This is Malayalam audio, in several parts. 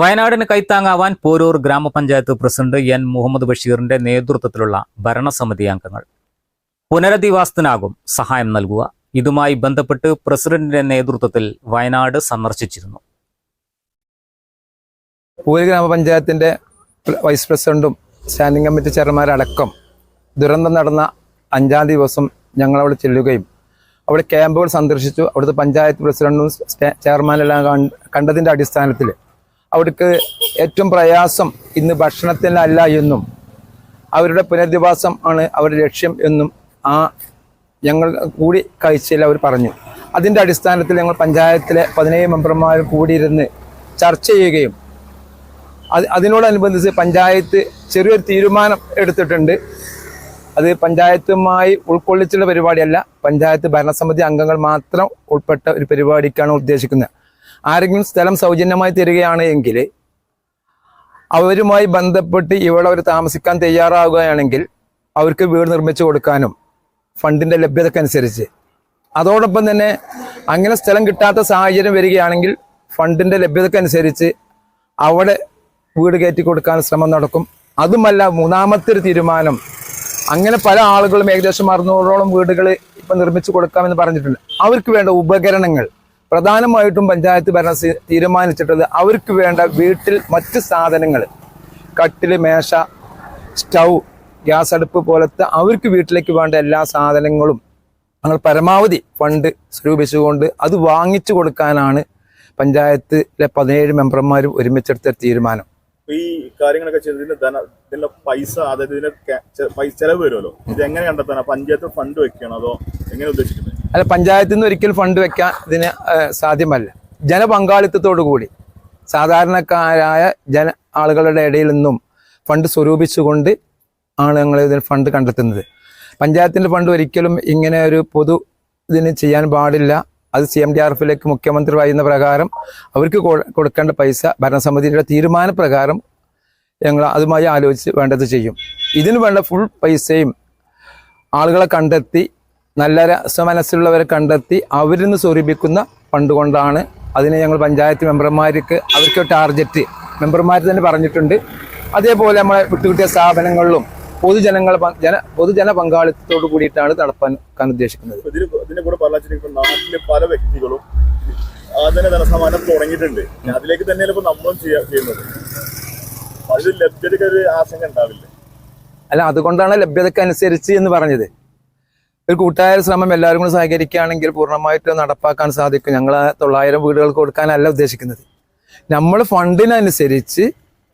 വയനാടിന് കൈത്താങ്ങാവാൻ പോരൂർ ഗ്രാമപഞ്ചായത്ത് പ്രസിഡന്റ് എൻ മുഹമ്മദ് ബഷീറിന്റെ നേതൃത്വത്തിലുള്ള ഭരണസമിതി അംഗങ്ങൾ. പുനരധിവാസത്തിനാകും സഹായം നൽകുക. ഇതുമായി ബന്ധപ്പെട്ട് പ്രസിഡന്റിന്റെ നേതൃത്വത്തിൽ വയനാട് സന്ദർശിച്ചിരുന്നു. പൂരി ഗ്രാമപഞ്ചായത്തിന്റെ വൈസ് പ്രസിഡന്റും സ്റ്റാൻഡിംഗ് കമ്മിറ്റി ചെയർമാരടക്കം ദുരന്തം നടന്ന അഞ്ചാം ദിവസം ഞങ്ങൾ അവിടെ ചെല്ലുകയും അവിടെ ക്യാമ്പുകൾ സന്ദർശിച്ചു. അവിടുത്തെ പഞ്ചായത്ത് പ്രസിഡന്റും ചെയർമാനെല്ലാം കണ്ടതിന്റെ അടിസ്ഥാനത്തിൽ അവിടേക്ക് ഏറ്റവും പ്രയാസം ഇന്ന് ഭക്ഷണത്തിനല്ല എന്നും അവരുടെ പുനരധിവാസം ആണ് അവരുടെ ലക്ഷ്യം എന്നും ആ ഞങ്ങൾ കൂടി കഴിച്ചതിൽ അവർ പറഞ്ഞു. അതിന്റെ അടിസ്ഥാനത്തിൽ ഞങ്ങൾ പഞ്ചായത്തിലെ പതിനേഴ് മെമ്പർമാർ കൂടിയിരുന്ന് ചർച്ച ചെയ്യുകയും അത് അതിനോടനുബന്ധിച്ച് പഞ്ചായത്ത് ചെറിയൊരു തീരുമാനം എടുത്തിട്ടുണ്ട്. അത് പഞ്ചായത്തുമായി ഉൾക്കൊള്ളിച്ചുള്ള പരിപാടിയല്ല പഞ്ചായത്ത് ഭരണസമിതി അംഗങ്ങൾ മാത്രം ഉൾപ്പെട്ട ഒരു പരിപാടിക്കാണ് ഉദ്ദേശിക്കുന്നത്. ആരെങ്കിലും സ്ഥലം സൗജന്യമായി തരികയാണ് എങ്കിൽ അവരുമായി ബന്ധപ്പെട്ട് ഇവിടെ അവർ താമസിക്കാൻ തയ്യാറാവുകയാണെങ്കിൽ അവർക്ക് വീട് നിർമ്മിച്ചു കൊടുക്കാനും ഫണ്ടിന്റെ ലഭ്യതക്കനുസരിച്ച് അതോടൊപ്പം തന്നെ അങ്ങനെ സ്ഥലം കിട്ടാത്ത സാഹചര്യം വരികയാണെങ്കിൽ ഫണ്ടിന്റെ ലഭ്യതക്കനുസരിച്ച് അവിടെ വീട് കയറ്റി കൊടുക്കാൻ ശ്രമം നടക്കും. അതുമല്ല മൂന്നാമത്തെ ഒരു തീരുമാനം. അങ്ങനെ പല ആളുകളും ഏകദേശം അറുന്നൂറോളം വീടുകൾ ഇപ്പം നിർമ്മിച്ചു കൊടുക്കാമെന്ന് പറഞ്ഞിട്ടുണ്ട്. അവർക്ക് വേണ്ട ഉപകരണങ്ങൾ പ്രധാനമായിട്ടും പഞ്ചായത്ത് ഭരണ തീരുമാനിച്ചിട്ടത് അവർക്ക് വേണ്ട വീട്ടിൽ മറ്റ് സാധനങ്ങൾ കട്ടിൽ മേശ സ്റ്റൗ ഗ്യാസ് അടുപ്പ് പോലത്തെ അവർക്ക് വീട്ടിലേക്ക് വേണ്ട എല്ലാ സാധനങ്ങളും ഞങ്ങൾ പരമാവധി ഫണ്ട് സ്വരൂപിച്ചുകൊണ്ട് അത് വാങ്ങിച്ചു കൊടുക്കാനാണ് പഞ്ചായത്തിലെ പതിനേഴ് മെമ്പർമാരും ഒരുമിച്ചെടുത്ത തീരുമാനം. ഈ കാര്യങ്ങളൊക്കെ ചെയ്തതിന് പൈസ അതായത് ഇതിന്റെ ചെലവ് വരുമല്ലോ? ഇത് എങ്ങനെ കണ്ടെത്താനാ? പഞ്ചായത്ത് ഫണ്ട് വെക്കണോ? അതോ എങ്ങനെ ഉദ്ദേശിക്കുന്നത്? അല്ല പഞ്ചായത്തിൽ നിന്ന് ഒരിക്കൽ ഫണ്ട് വെക്കാൻ ഇതിന് സാധ്യമല്ല. ജനപങ്കാളിത്തത്തോടു കൂടി സാധാരണക്കാരായ ജന ആളുകളുടെ ഇടയിൽ നിന്നും ഫണ്ട് സ്വരൂപിച്ചുകൊണ്ട് ആണ് ഞങ്ങൾ ഇതിന് ഫണ്ട് കണ്ടെത്തുന്നത്. പഞ്ചായത്തിന്റെ ഫണ്ട് ഒരിക്കലും ഇങ്ങനെ ഒരു പൊതു ഇതിന് ചെയ്യാൻ പാടില്ല. അത് സി എം ഡി ആർ എഫിലേക്ക് മുഖ്യമന്ത്രി പറയുന്ന പ്രകാരം അവർക്ക് കൊടുക്കേണ്ട പൈസ ഭരണസമിതിയുടെ തീരുമാനപ്രകാരം ഞങ്ങൾ അതുമായി ആലോചിച്ച് വേണ്ടത് ചെയ്യും. ഇതിന് വേണ്ട ഫുൾ പൈസയും ആളുകളെ കണ്ടെത്തി നല്ല രസമനസ്സുള്ളവരെ കണ്ടെത്തി അവരിൽ നിന്ന് സ്വരൂപിക്കുന്ന ഫണ്ട് കൊണ്ടാണ് അതിന് ഞങ്ങൾ പഞ്ചായത്ത് മെമ്പർമാർക്ക് അവർക്ക് ടാർഗറ്റ് മെമ്പർമാർ തന്നെ പറഞ്ഞിട്ടുണ്ട്. അതേപോലെ നമ്മളെ വിട്ടുകിട്ടിയ സ്ഥാപനങ്ങളിലും പൊതുജനങ്ങൾ ജന പൊതുജന പങ്കാളിത്തത്തോട് കൂടിയിട്ടാണ് നടപ്പാക്കാൻ ഉദ്ദേശിക്കുന്നത്. ഇതിന് ഇതിന്റെ കൂടെ പറഞ്ഞിട്ട് നാട്ടിലെ പല വ്യക്തികളും അതിന് ധനസമാനം തുടങ്ങിയിട്ടുണ്ട്. അതിലേക്ക് തന്നെയാണ് ഇപ്പൊ നമ്മളും ചെയ്യാ ചെയ്യുന്നത്? അതിൽ ലഭ്യതയ്ക്ക് ഒരു ആശങ്ക ഉണ്ടാവില്ലേ? അല്ല അതുകൊണ്ടാണ് ലഭ്യതയ്ക്ക് അനുസരിച്ച് എന്ന് പറഞ്ഞത്. ഒരു കൂട്ടായ ശ്രമം എല്ലാവരും കൂടി സഹകരിക്കുകയാണെങ്കിൽ പൂർണമായിട്ട് നടപ്പാക്കാൻ സാധിക്കും. ഞങ്ങൾ തൊള്ളായിരം വീടുകൾക്ക് കൊടുക്കാനല്ല ഉദ്ദേശിക്കുന്നത്. നമ്മൾ ഫണ്ടിനനുസരിച്ച്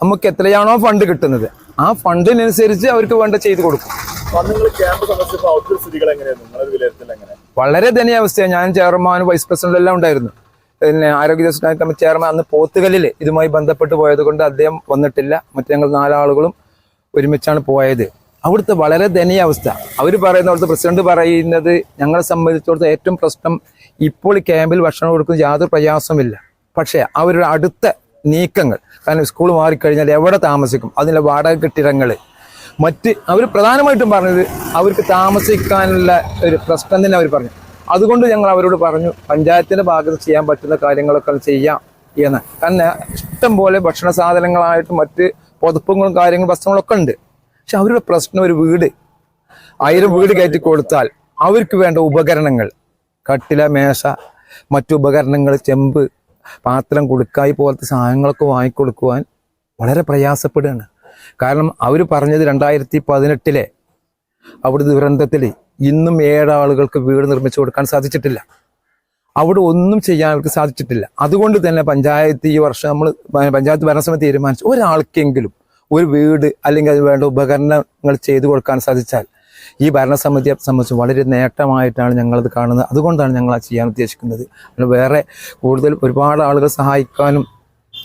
നമുക്ക് എത്രയാണോ ഫണ്ട് കിട്ടുന്നത് ആ ഫണ്ടിനനുസരിച്ച് അവർക്ക് വേണ്ട ചെയ്ത് കൊടുക്കും. വളരെ നിങ്ങൾ അവസ്ഥയാണ് ഞാൻ ചെയർമാനും വൈസ് പ്രസിഡന്റും എല്ലാം ഉണ്ടായിരുന്നു. പിന്നെ ആരോഗ്യ കമ്മിറ്റി ചെയർമാൻ അന്ന് പോത്തുകല്ലിൽ ഇതുമായി ബന്ധപ്പെട്ട് പോയത് കൊണ്ട് അദ്ദേഹം വന്നിട്ടില്ല. മറ്റു ഞങ്ങൾ നാലാളുകളും ഒരുമിച്ചാണ് പോയത്. അവിടുത്തെ വളരെ ദയനീയ അവസ്ഥ. അവർ പറയുന്ന അവിടുത്തെ പ്രസിഡന്റ് പറയുന്നത് ഞങ്ങളെ സംബന്ധിച്ചിടത്തോളം ഏറ്റവും പ്രശ്നം ഇപ്പോൾ ക്യാമ്പിൽ ഭക്ഷണം കൊടുക്കുന്ന യാതൊരു പ്രയാസമില്ല പക്ഷേ അവരുടെ അടുത്ത നീക്കങ്ങൾ കാരണം സ്കൂൾ മാറിക്കഴിഞ്ഞാൽ എവിടെ താമസിക്കും? അതിന്റെ വാടക കെട്ടിടങ്ങൾ മറ്റ് അവർ പ്രധാനമായിട്ടും പറഞ്ഞത് അവർക്ക് താമസിക്കാനുള്ള ഒരു പ്രശ്നം തന്നെ അവർ പറഞ്ഞു. അതുകൊണ്ട് ഞങ്ങൾ അവരോട് പറഞ്ഞു പഞ്ചായത്തിന്റെ ഭാഗത്ത് ചെയ്യാൻ പറ്റുന്ന കാര്യങ്ങളൊക്കെ ചെയ്യാം എന്ന്. കാരണം ഇഷ്ടം പോലെ ഭക്ഷണ സാധനങ്ങളായിട്ട് മറ്റ് പുതപ്പുകളും കാര്യങ്ങളും വസ്ത്രങ്ങളൊക്കെ ഉണ്ട്. പക്ഷെ അവരുടെ പ്രശ്നം ഒരു വീട്. ആയിരം വീട് കയറ്റി കൊടുത്താൽ അവർക്ക് വേണ്ട ഉപകരണങ്ങൾ. കട്ടില മേശ മറ്റു ഉപകരണങ്ങൾ ചെമ്പ് പാത്രം കുടുക്കായി പോലത്തെ സാധനങ്ങളൊക്കെ വാങ്ങിക്കൊടുക്കുവാൻ വളരെ പ്രയാസപ്പെടുകയാണ്. കാരണം അവർ പറഞ്ഞത് രണ്ടായിരത്തി പതിനെട്ടിലെ അവിടെ ദുരന്തത്തിൽ ഇന്നും ഏഴാളുകൾക്ക് വീട് നിർമ്മിച്ചു കൊടുക്കാൻ സാധിച്ചിട്ടില്ല. അവിടെ ഒന്നും ചെയ്യാൻ അവർക്ക് സാധിച്ചിട്ടില്ല. അതുകൊണ്ട് തന്നെ പഞ്ചായത്ത് ഈ വർഷം നമ്മൾ പഞ്ചായത്ത് ഭരണസമിതി തീരുമാനിച്ചു. ഒരാൾക്കെങ്കിലും ഒരു വീട് അല്ലെങ്കിൽ അതിന് വേണ്ട ഉപകരണങ്ങൾ ചെയ്തു കൊടുക്കാൻ സാധിച്ചാൽ ഈ ഭരണസമിതിയെ സംബന്ധിച്ച് വളരെ നേട്ടമായിട്ടാണ് ഞങ്ങളത് കാണുന്നത്. അതുകൊണ്ടാണ് ഞങ്ങൾ അത് ചെയ്യാൻ ഉദ്ദേശിക്കുന്നത്. വേറെ കൂടുതൽ ഒരുപാട് ആളുകൾ സഹായിക്കാനും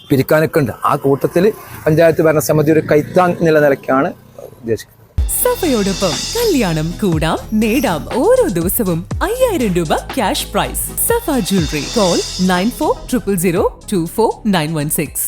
പിരിക്കാനൊക്കെ ഉണ്ട്. ആ കൂട്ടത്തിൽ പഞ്ചായത്ത് ഭരണസമിതി ഒരു കൈത്താങ് എന്നുള്ള നിലയ്ക്കാണ് ഉദ്ദേശിക്കുന്നത്. സഫയോടൊപ്പം കല്യാണം കൂടാം നേടാം ഓരോ ദിവസവും അയ്യായിരം രൂപ cash prize. Safa jewellery call nine four triple zero two four nine one six